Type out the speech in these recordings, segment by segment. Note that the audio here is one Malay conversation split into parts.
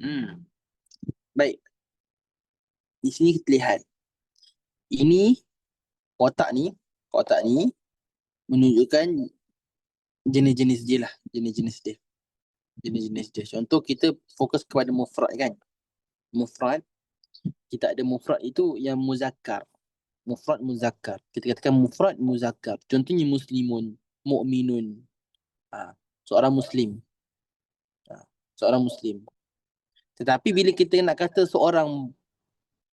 Hmm. Baik. Di sini kita lihat. Ini kotak ni, kotak ni menunjukkan jenis-jenis dia lah, jenis-jenis dia. Jenis-jenis dia. Contoh kita fokus kepada mufrad kan. Mufrad kita ada mufrad itu yang muzakkar. Mufrad muzakkar. Kita katakan mufrad muzakkar. Contohnya muslimun, mukminun. Ha, seorang muslim. Ha, seorang muslim. Tetapi bila kita nak kata seorang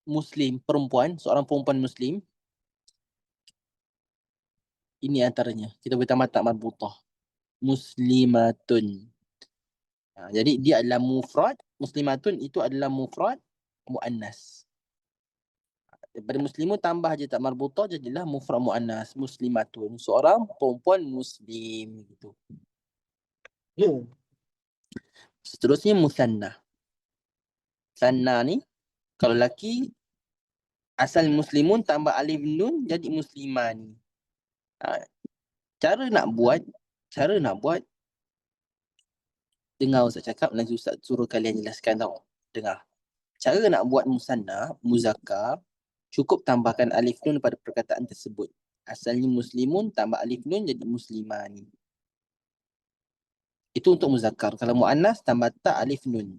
muslim perempuan, seorang perempuan muslim ini antaranya. Kita boleh tambah tak marbutah. Muslimatun. Ha, jadi dia adalah mufrad. Muslimatun itu adalah mufrad mu'annas. Daripada muslimu tambah je tak marbutah jadilah mufrad mu'annas. Muslimatun. Seorang perempuan muslim. Gitu. Seterusnya musanna. Sanna ni kalau laki asal muslimun tambah alif nun jadi muslimani. Ha, cara nak buat, cara nak buat dengar Ustaz cakap nanti Ustaz suruh kalian jelaskan tau. Dengar. Cara nak buat musanna, muzakkar, cukup tambahkan alif nun pada perkataan tersebut. Asalnya muslimun tambah alif nun jadi muslimani. Itu untuk muzakkar. Kalau muannas tambah tak alif nun.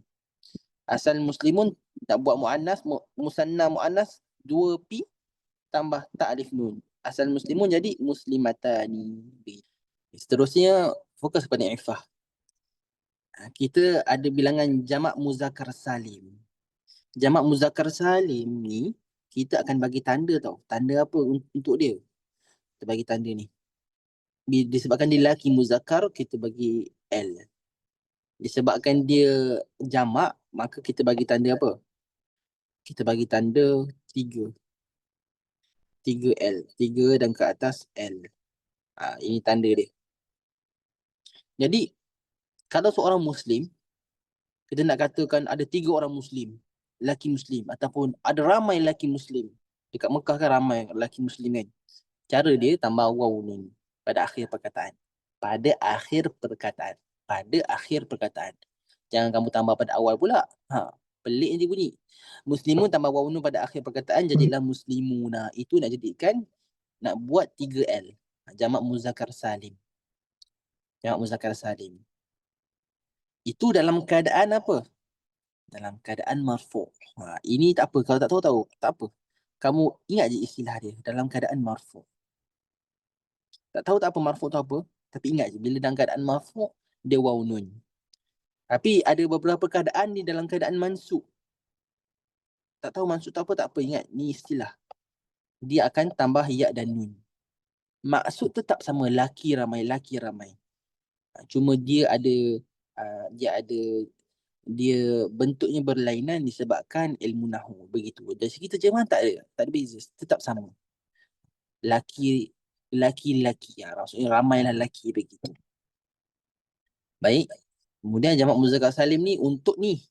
Asal muslimun nak buat muannas, musanna muannas dua pi tambah tak alif nun asal muslimun jadi muslimatani. Seterusnya fokus pada ifah. Ha, kita ada bilangan jamak muzakkar salim. Jamak muzakkar salim ni kita akan bagi tanda tau. Tanda apa untuk dia? Kita bagi tanda ni. Disebabkan dia lelaki muzakkar kita bagi L. Disebabkan dia jamak maka kita bagi tanda apa? Kita bagi tanda tiga. 3L. 3 dan ke atas L. Ha, ini tanda dia. Jadi, kalau seorang Muslim, kita nak katakan ada tiga orang Muslim, lelaki Muslim ataupun ada ramai lelaki Muslim. Dekat Mekah kan ramai lelaki Muslim kan. Cara dia tambah waw nun pada akhir perkataan. Pada akhir perkataan. Pada akhir perkataan. Jangan kamu tambah pada awal pula. Ha, pelik nanti bunyi. Muslimun tambah waw nun pada akhir perkataan jadilah muslimuna. Itu nak jadikan nak buat 3L. Jamak muzakkar salim. Jamak muzakkar salim. Itu dalam keadaan apa? Dalam keadaan marfu'. Ha, ini tak apa. Kalau tak tahu, tahu. Tak apa. Kamu ingat je istilah dia. Dalam keadaan marfu'. Tak tahu tak apa marfu' tu apa. Tapi ingat je. Bila dalam keadaan marfu' dia waw nun. Tapi ada beberapa keadaan ni dalam keadaan mansuk. Tak tahu mansuk tu apa, tak apa. Ingat, ni istilah. Dia akan tambah ya dan nun. Maksud tetap sama, laki ramai, laki ramai. Ha, cuma dia ada, uh, dia ada, dia bentuknya berlainan disebabkan ilmu nahu. Begitu. Dari segi terjemahan tak ada, tak ada beza. Tetap sama. Laki, laki-laki. Ya, maksudnya ramailah laki begitu. Baik. Kemudian jamak muzakkar salim ni untuk ni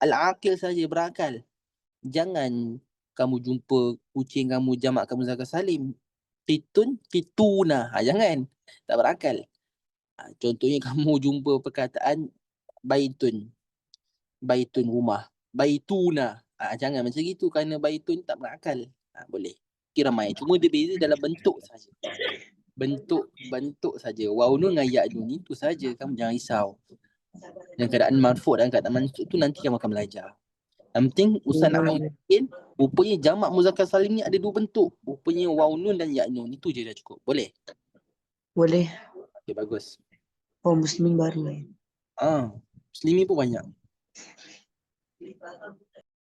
al-aqil saja berakal. Jangan kamu jumpa kucing kamu jamak kamu muzakkar salim. Fitun, fituna. Ha, jangan. Tak berakal. Ha, contohnya kamu jumpa perkataan baitun. Baitun rumah. Baituna. Ha, jangan macam gitu kerana baitun tak berakal. Ha, boleh. Kira main. Cuma dia beza dalam bentuk saja. Bentuk bentuk saja. Waw nun dengan ya nun itu saja. Kamu jangan risau. Dan keadaan marfu' dan keadaan mansuk tu nanti kamu akan belajar. Yang penting Ustaz nak mungkin rupanya jamak muzakkar salim ni ada dua bentuk. Rupanya waw nun dan ya nun. Itu je dah cukup. Boleh? Boleh. Okay, bagus. Oh, muslimin baru. Ah, muslimin pun banyak.